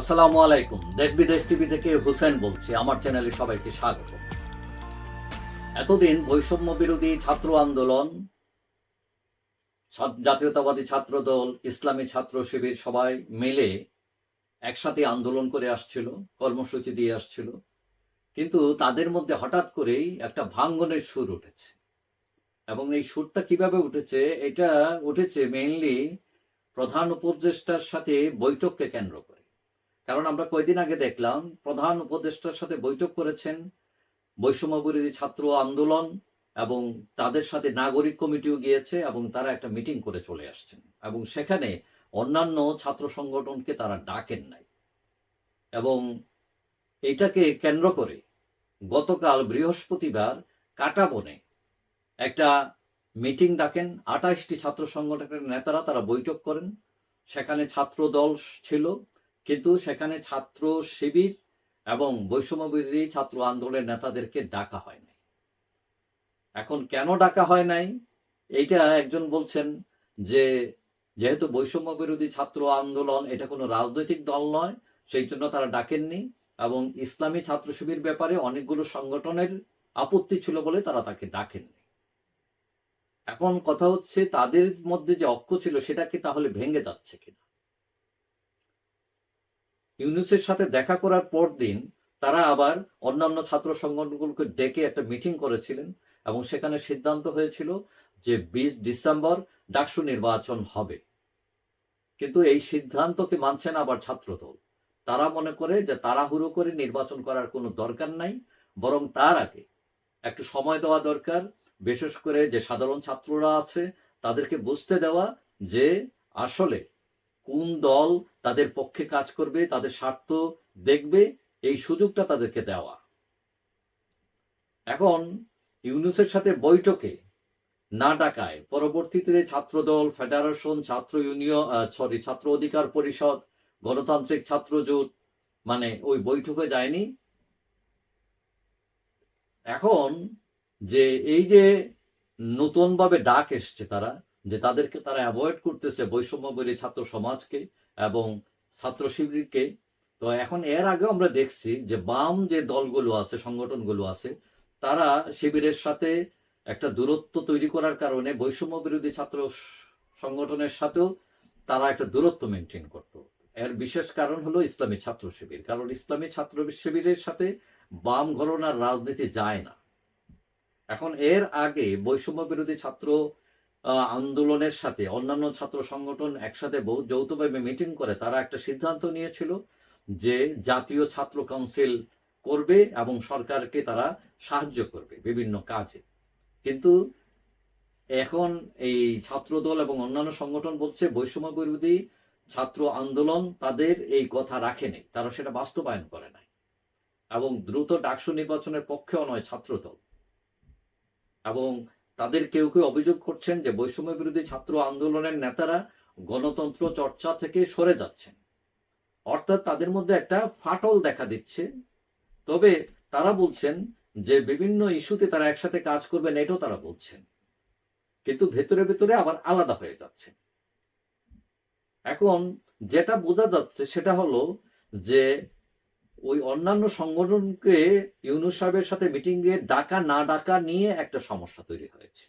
আসসালামু আলাইকুম। দেশ বিদেশ টিভি থেকে হুসেন বলছি। আমার চ্যানেলে সবাইকে স্বাগত। এতদিন বৈষম্য বিরোধী ছাত্র আন্দোলন জাতীয়তাবাদী ছাত্র দল ইসলামী ছাত্র শিবির সবাই মিলে একসাথে আন্দোলন করে আসছিল, কর্মসূচি দিয়ে আসছিল। কিন্তু তাদের মধ্যে হঠাৎ করেই একটা ভাঙ্গনের সুর উঠেছে। এবং এই সুরটা কীভাবে উঠেছে? এটা উঠেছে মেইনলি প্রধান উপদেষ্টার সাথে বৈঠককে কেন্দ্র করে। কারণ আমরা কয়দিন আগে দেখলাম প্রধান উপদেষ্টার সাথে বৈঠক করেছেন বৈষম্য বিরোধী ছাত্র আন্দোলন এবং তাদের সাথে নাগরিক কমিটিও গিয়েছে এবং তারা একটা মিটিং করে চলে আসছেন। এবং সেখানে অন্যান্য ছাত্র সংগঠনকে তারা ডাকেন নাই। এবং এটাকে কেন্দ্র করে গতকাল বৃহস্পতিবার কাটাবনে একটা মিটিং ডাকেন। আঠাশটি ছাত্র সংগঠনের নেতারা তারা বৈঠক করেন। সেখানে ছাত্র দল ছিল। কিন্তু সেখানে ছাত্র শিবির এবং বৈষম্য বিরোধী ছাত্র আন্দোলনের নেতাদেরকে ডাকা হয় নাই। এখন কেন ডাকা হয় নাই? এইটা একজন বলছেন যে, যেহেতু বৈষম্য বিরোধী ছাত্র আন্দোলন এটা কোনো রাজনৈতিক দল নয়, সেই জন্য তারা ডাকেননি এবং ইসলামী ছাত্র শিবির ব্যাপারে অনেকগুলো সংগঠনের আপত্তি ছিল বলে তারা তাকে ডাকেননি। এখন কথা হচ্ছে তাদের মধ্যে যে ঐক্য ছিল সেটা কি তাহলে ভেঙে যাচ্ছে কিনা? ইউনুসের সাথে দেখা করার পর দিন তারা আবার অন্যান্য ছাত্র সংগঠনগুলোকে ডেকে একটা মিটিং করেছিলেন এবং সেখানে সিদ্ধান্ত হয়েছিল যে বিশ ডিসেম্বর ডাকসু নির্বাচন হবে। কিন্তু এই সিদ্ধান্তকে মানছে না আবার ছাত্রদল। তারা মনে করে যে তাড়াহুড়ো করে নির্বাচন করার কোনো দরকার নাই, বরং তার আগে একটু সময় দেওয়া দরকার, বিশেষ করে যে সাধারণ ছাত্ররা আছে, তাদেরকে বুঝতে দেওয়া যে আসলে কোন দল তাদের পক্ষে কাজ করবে, তাদের স্বার্থ দেখবে, এই সুযোগটা তাদেরকে দেওয়া। এখন ইউনুসের সাথে বৈঠকে না ডাকায় পরবর্তীতে ছাত্রদল, ফেডারেশন, ছাত্র ইউনিয়ন সরি ছাত্র অধিকার পরিষদ, গণতান্ত্রিক ছাত্র জোট মানে ওই বৈঠকে যায়নি। এখন যে এই যে নতুনভাবে ডাক এসছে তারা যে তাদেরকে তারা অ্যাভয়েড করতেছে বৈষম্য বিরোধী ছাত্র সমাজকে এবং ছাত্র শিবিরকে। তো এখন এর আগেও আমরা দেখছি যে বাম যে দলগুলো আছে, সংগঠনগুলো আছে, তারা শিবিরের সাথে একটা দূরত্ব তৈরি করার কারণে বৈষম্য বিরোধী ছাত্র সংগঠনের সাথেও তারা একটা দূরত্ব মেনটেন করত। এর বিশেষ কারণ হলো ইসলামী ছাত্র শিবির, কারণ ইসলামী ছাত্র শিবিরের সাথে বাম ঘরনার রাজনীতি যায় না। এখন এর আগে বৈষম্য বিরোধী ছাত্র আন্দোলনের সাথে অন্যান্য ছাত্র সংগঠন একসাথে বহু যৌথভাবে মিটিং করে, তারা একটা সিদ্ধান্ত নিয়েছিল যে জাতীয় ছাত্র কাউন্সিল করবে এবং সরকারকে তারা সাহায্য করবে বিভিন্ন কাজে। কিন্তু এখন এই ছাত্রদল এবং অন্যান্য সংগঠন বলছে, বৈষম্য বিরোধী ছাত্র আন্দোলন তাদের এই কথা রাখেনি তারা সেটা বাস্তবায়ন করে নাই। এবং দ্রুত ডাকসু নির্বাচনের পক্ষেও নয় ছাত্রদল। এবং তাদের কেউ কেউ অভিযোগ করছেন যে বৈষম্য বিরোধী ছাত্র আন্দোলনের নেতারা গণতন্ত্র চর্চা থেকে সরে যাচ্ছেন। অর্থাৎ তাদের মধ্যে একটা ফাটল দেখা দিচ্ছে। তবে তারা বলছেন যে বিভিন্ন ইস্যুতে তারা একসাথে কাজ করবেন এটাও তারা বলছেন। কিন্তু ভেতরে ভেতরে আবার আলাদা হয়ে যাচ্ছে। এখন যেটা বোঝা যাচ্ছে সেটা হলো যে ওই অন্যান্য সংগঠনকে ইউনুস সাহেবের সাথে মিটিং এ ডাকা না ডাকা নিয়ে একটা সমস্যা তৈরি হয়েছে।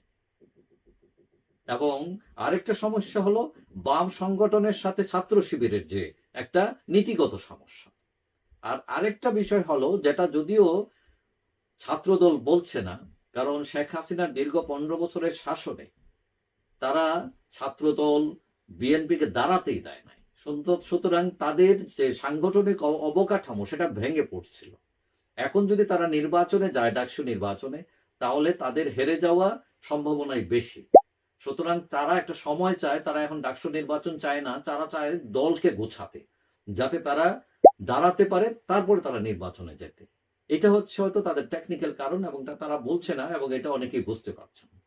এবং আরেকটা সমস্যা হলো বাম সংগঠনের সাথে ছাত্র শিবিরের যে একটা নীতিগত সমস্যা। আর আরেকটা বিষয় হলো যেটা যদিও ছাত্রদল বলছে না, কারণ শেখ হাসিনার দীর্ঘ পনেরো বছরের শাসনে তারা ছাত্রদল বিএনপিকে দাঁড়াতেই দেয় সুতরাং- তাদের যে সাংগঠনিক অবকাঠামো সেটা ভেঙে পড়ছিল। এখন যদি তারা নির্বাচনে যায়, ডাকসু নির্বাচনে, তাহলে তাদের হেরে যাওয়া সম্ভাবনাই বেশি। সুতরাং তারা একটা সময় চায়, তারা এখন ডাকসু নির্বাচন চায় না, তারা চায় দলকে গোছাতে, যাতে তারা দাঁড়াতে পারে, তারপরে তারা নির্বাচনে যেতে। এটা হচ্ছে হয়তো তাদের টেকনিক্যাল কারণ এবং তারা বলছে না এবং এটা অনেকেই বুঝতে পারছেন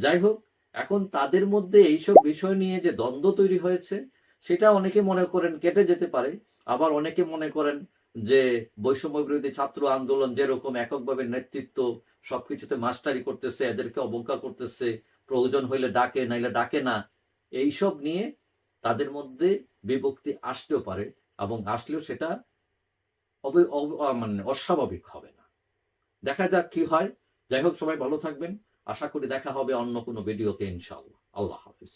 যাই হোক, এখন তাদের মধ্যে এইসব বিষয় নিয়ে যে দ্বন্দ্ব তৈরি হয়েছে সেটা অনেকে মনে করেন কেটে যেতে পারে। আবার অনেকে মনে করেন যে বৈষম্য বিরোধী ছাত্র আন্দোলন যেরকম এককভাবে নেতৃত্ব সবকিছুতে মাস্টারি করতেছে, এদেরকে অবজ্ঞা করতেছে, প্রয়োজন হইলে ডাকে, নাইলে ডাকে না, এইসব নিয়ে তাদের মধ্যে বিভক্তি আসতেও পারে এবং আসলেও সেটা মানে অস্বাভাবিক হবে না। দেখা যাক কি হয়। যাই হোক, সবাই ভালো থাকবেন। আশা করি দেখা হবে অন্য কোনো ভিডিওতে ইনশাআল্লাহ। আল্লাহ হাফিজ।